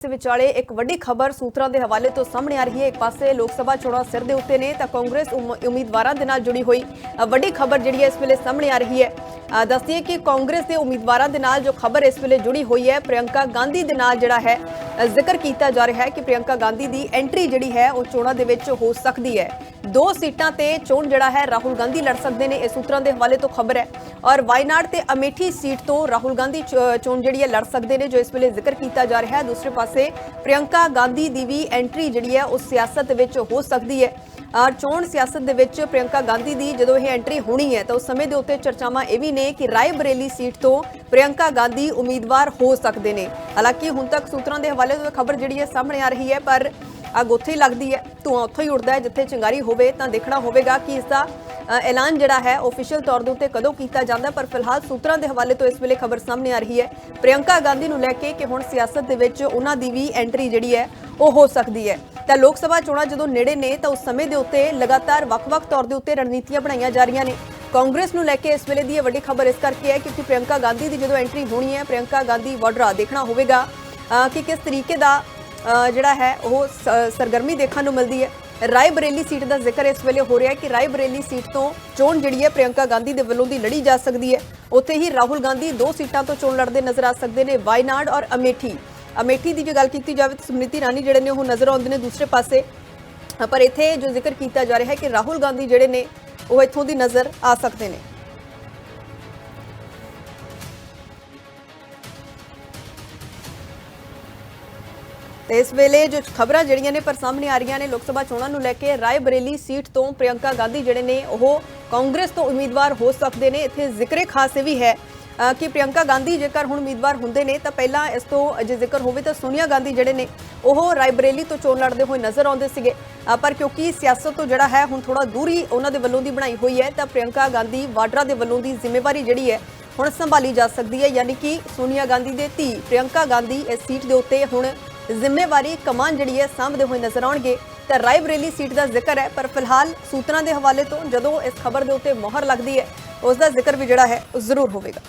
ਇਸ ਵਿਚਾਲੇ ਇੱਕ ਵੱਡੀ ਖਬਰ ਸੂਤਰਾਂ ਦੇ ਹਵਾਲੇ ਤੋਂ ਸਾਹਮਣੇ ਆ ਰਹੀ ਹੈ। ਇੱਕ ਪਾਸੇ ਲੋਕ ਸਭਾ ਚੋਣਾਂ ਸਿਰ ਦੇ ਉੱਤੇ ਨੇ ਤਾਂ ਕਾਂਗਰਸ ਉਮੀਦਵਾਰਾਂ ਦੇ ਨਾਲ ਜੁੜੀ ਹੋਈ ਵੱਡੀ ਖਬਰ ਜਿਹੜੀ ਹੈ ਇਸ ਵੇਲੇ ਸਾਹਮਣੇ ਆ ਰਹੀ ਹੈ। ਦੱਸਦੀਏ ਕਿ ਕਾਂਗਰਸ ਦੇ ਉਮੀਦਵਾਰਾਂ ਦੇ ਨਾਲ ਜੋ ਖਬਰ ਇਸ ਵੇਲੇ ਜੁੜੀ ਹੋਈ ਹੈ, ਪ੍ਰਿਯੰਕਾ ਗਾਂਧੀ ਦੇ ਨਾਲ ਜਿਹੜਾ ਹੈ ਜ਼ਿਕਰ ਕੀਤਾ ਜਾ ਰਿਹਾ ਹੈ ਕਿ ਪ੍ਰਿਯੰਕਾ ਗਾਂਧੀ ਦੀ ਐਂਟਰੀ ਜਿਹੜੀ ਹੈ, ਉਹ ਚੋਣਾਂ ਦੇ ਵਿੱਚ ਹੋ ਸਕਦੀ ਹੈ। ਦੋ ਸੀਟਾਂ ਤੇ ਚੋਣ ਜਿਹੜਾ ਹੈ, ਰਾਹੁਲ ਗਾਂਧੀ ਲੜ ਸਕਦੇ ਨੇ, ਇਸ ਸੂਤਰਾਂ ਦੇ ਹਵਾਲੇ ਤੋਂ ਖਬਰ ਹੈ। ਔਰ ਵਾਇਨਾਡ ਤੇ ਅਮੇਠੀ ਸੀਟ ਤੋਂ ਰਾਹੁਲ ਗਾਂਧੀ ਚ- ਚੋਣ ਜਿਹੜੀ ਹੈ, ਲੜ ਸਕਦੇ ਨੇ, ਜੋ ਇਸ ਵੇਲੇ ਜ਼ਿਕਰ ਕੀਤਾ ਜਾ ਰਿਹਾ ਹੈ। ਦੂਸਰੇ ਪਾਸੇ, ਪ੍ਰਿਯੰਕਾ ਗਾਂਧੀ ਦੀ ਵੀ ਐਂਟਰੀ ਜਿਹੜੀ ਹੈ, ਉਹ ਸਿਆਸਤ ਵਿੱਚ ਹੋ ਸਕਦੀ ਹੈ। ਚੋਣ ਸਿਆਸਤ ਦੇ ਵਿੱਚ ਪ੍ਰਿਯੰਕਾ ਗਾਂਧੀ ਦੀ ਜਦੋਂ ਇਹ ਐਂਟਰੀ ਹੋਣੀ ਹੈ, ਤਾਂ ਉਸ ਸਮੇਂ ਦੇ ਉੱਤੇ ਚਰਚਾਵਾਂ ਇਹ ਵੀ ਨੇ ਕਿ ਰਾਏਬਰੇਲੀ ਸੀਟ ਤੋਂ ਪ੍ਰਿਯੰਕਾ ਗਾਂਧੀ ਉਮੀਦਵਾਰ ਹੋ ਸਕਦੇ ਨੇ। ਹਾਲਾਂਕਿ ਹੁਣ ਤੱਕ ਸੂਤਰਾਂ ਦੇ ਹਵਾਲੇ ਤੋਂ ਖਬਰ ਜਿਹੜੀ ਹੈ ਸਾਹਮਣੇ ਆ ਰਹੀ ਹੈ, ਪਰ ਅੱਗ ਉੱਥੇ ਹੀ ਲੱਗਦੀ ਹੈ। ਧੂਆਂ ਉੱਥੋਂ ਹੀ ਉੱਠਦਾ ਹੈ। ਜਿੱਥੇ ਚਿੰਗਾਰੀ ਹੋਵੇ ਤਾਂ ਦੇਖਣਾ ਹੋਵੇਗਾ ਕਿ ਇਸ ਦਾ ਐਲਾਨ ਜਿਹੜਾ ਹੈ ਆਫੀਸ਼ੀਅਲ ਤੌਰ ਦੇ ਉੱਤੇ ਕਦੋਂ ਕੀਤਾ ਜਾਂਦਾ ਪਰ ਫਿਲਹਾਲ ਸੂਤਰਾਂ ਦੇ ਹਵਾਲੇ ਤੋਂ ਇਸ ਵੇਲੇ ਖਬਰ ਸਾਹਮਣੇ ਆ ਰਹੀ ਹੈ। ਪ੍ਰਿਯੰਕਾ ਗਾਂਧੀ ਨੂੰ ਲੈ ਕੇ ਕਿ ਹੁਣ ਸਿਆਸਤ ਦੇ ਵਿੱਚ ਉਹਨਾਂ ਦੀ ਵੀ ਐਂਟਰੀ ਜਿਹੜੀ ਹੈ, ਉਹ ਹੋ ਸਕਦੀ ਹੈ। ਤਾਂ ਲੋਕ ਸਭਾ ਚੋਣਾਂ ਜਦੋਂ ਨੇੜੇ ਨੇ, ਤਾਂ ਉਸ ਸਮੇਂ ਦੇ ਉੱਤੇ ਲਗਾਤਾਰ ਵੱਖ-ਵੱਖ ਤੌਰ ਦੇ ਉੱਤੇ ਰਣਨੀਤੀਆਂ ਬਣਾਈਆਂ ਜਾ ਰਹੀਆਂ ਨੇ। ਕਾਂਗਰਸ ਨੂੰ ਲੈ ਕੇ ਇਸ ਵੇਲੇ ਦੀ ਇਹ ਵੱਡੀ ਖਬਰ ਇਸ ਕਰਕੇ ਹੈ ਕਿਉਂਕਿ ਪ੍ਰਿਯੰਕਾ ਗਾਂਧੀ ਦੀ ਜਦੋਂ ਐਂਟਰੀ ਹੋਣੀ ਹੈ, ਪ੍ਰਿਯੰਕਾ ਗਾਂਧੀ ਵਾਡਰਾ ਦੇਖਣਾ ਹੋਵੇਗਾ ਕਿ ਕਿਸ ਤਰੀਕੇ ਦਾ ਜਿਹੜਾ ਹੈ, ਉਹ ਸਰਗਰਮੀ ਦੇਖਣ ਨੂੰ ਮਿਲਦੀ ਹੈ। ਰਾਏ ਬਰੇਲੀ ਸੀਟ ਦਾ ਜ਼ਿਕਰ ਇਸ ਵੇਲੇ ਹੋ ਰਿਹਾ ਹੈ ਕਿ ਰਾਏ ਬਰੇਲੀ ਸੀਟ ਤੋਂ ਚੋਣ ਜਿਹੜੀ ਹੈ, ਪ੍ਰਿਯੰਕਾ ਗਾਂਧੀ ਦੇ ਵੱਲੋਂ ਦੀ ਲੜੀ ਜਾ ਸਕਦੀ ਹੈ। ਉੱਥੇ ਹੀ ਰਾਹੁਲ ਗਾਂਧੀ ਦੋ ਸੀਟਾਂ ਤੋਂ ਚੋਣ ਲੜਦੇ ਨਜ਼ਰ ਆ ਸਕਦੇ ਨੇ, ਵਾਇਨਾਡ ਔਰ ਅਮੇਠੀ। ਅਮੇਠੀ ਦੀ ਜੇ ਗੱਲ ਕੀਤੀ ਜਾਵੇ ਤਾਂ ਸਮ੍ਰਿਤੀ ਇਰਾਨੀ ਜਿਹੜੇ ਨੇ, ਉਹ ਨਜ਼ਰ ਆਉਂਦੇ ਨੇ ਦੂਸਰੇ ਪਾਸੇ। ਪਰ ਇੱਥੇ ਜੋ ਜ਼ਿਕਰ ਕੀਤਾ ਜਾ ਰਿਹਾ ਹੈ ਕਿ ਰਾਹੁਲ ਗਾਂਧੀ ਜਿਹੜੇ ਨੇ, ਉਹ ਇੱਥੋਂ ਦੀ ਨਜ਼ਰ ਆ ਸਕਦੇ ਨੇ। ਤੇ ਇਸ ਵੇਲੇ ਜੋ ਖਬਰਾਂ ਜਿਹੜੀਆਂ ਨੇ ਪਰ ਸਾਹਮਣੇ ਆ ਰਹੀਆਂ ਨੇ ਲੋਕ ਸਭਾ ਚੋਣਾਂ ਨੂੰ ਲੈ ਕੇ ਰਾਏ ਬਰੇਲੀ ਸੀਟ ਤੋਂ ਪ੍ਰਿਯੰਕਾ ਗਾਂਧੀ ਜਿਹੜੇ ਨੇ ਉਹ ਕਾਂਗਰਸ ਤੋਂ ਉਮੀਦਵਾਰ ਹੋ ਸਕਦੇ ਨੇ। ਇੱਥੇ ਜ਼ਿਕਰੇ ਖਾਸ ਇਹ ਵੀ ਹੈ ਕਿ ਪ੍ਰਿਯੰਕਾ ਗਾਂਧੀ ਜੇਕਰ ਹੁਣ ਉਮੀਦਵਾਰ ਹੁੰਦੇ ਨੇ ਤਾਂ ਪਹਿਲਾਂ ਇਸ ਤੋਂ ਜੇ ਜ਼ਿਕਰ ਹੋਵੇ ਤਾਂ ਸੋਨੀਆ ਗਾਂਧੀ ਜਿਹੜੇ ਨੇ ਉਹ ਰਾਏਬਰੇਲੀ ਤੋਂ ਚੋਣ ਲੜਦੇ ਹੋਏ ਨਜ਼ਰ ਆਉਂਦੇ ਸੀਗੇ। ਪਰ ਕਿਉਂਕਿ ਸਿਆਸਤ ਤੋਂ ਜਿਹੜਾ ਹੈ ਹੁਣ ਥੋੜਾ ਦੂਰੀ ਉਹਨਾਂ ਦੇ ਵੱਲੋਂ ਦੀ ਬਣਾਈ ਹੋਈ ਹੈ ਤਾਂ ਪ੍ਰਿਯੰਕਾ ਗਾਂਧੀ ਵਾਡਰਾ ਦੇ ਵੱਲੋਂ ਦੀ ਜ਼ਿੰਮੇਵਾਰੀ ਜਿਹੜੀ ਹੈ ਹੁਣ ਸੰਭਾਲੀ ਜਾ ਸਕਦੀ ਹੈ। ਯਾਨੀ ਕਿ ਸੋਨੀਆ ਗਾਂਧੀ ਦੇ ਧੀ ਪ੍ਰਿਯੰਕਾ ਗਾਂਧੀ ਇਸ ਸੀਟ ਦੇ ਉੱਤੇ ਹੁਣ ਜ਼ਿੰਮੇਵਾਰੀ ਕਮਾਨ ਜਿਹੜੀ ਹੈ ਸਾਂਭਦੇ ਹੋਏ ਨਜ਼ਰ ਆਉਣਗੇ। ਤਾਂ ਰਾਈਬਰੇਲੀ ਸੀਟ ਦਾ ਜ਼ਿਕਰ ਹੈ, ਪਰ ਫਿਲਹਾਲ ਸੂਤਰਾਂ ਦੇ ਹਵਾਲੇ ਤੋਂ ਜਦੋਂ ਇਸ ਖਬਰ ਦੇ ਉੱਤੇ ਮੋਹਰ ਲੱਗਦੀ ਹੈ, ਉਸ ਦਾ ਜ਼ਿਕਰ ਵੀ ਜਿਹੜਾ ਹੈ ਉਹ ਜ਼ਰੂਰ ਹੋਵੇਗਾ।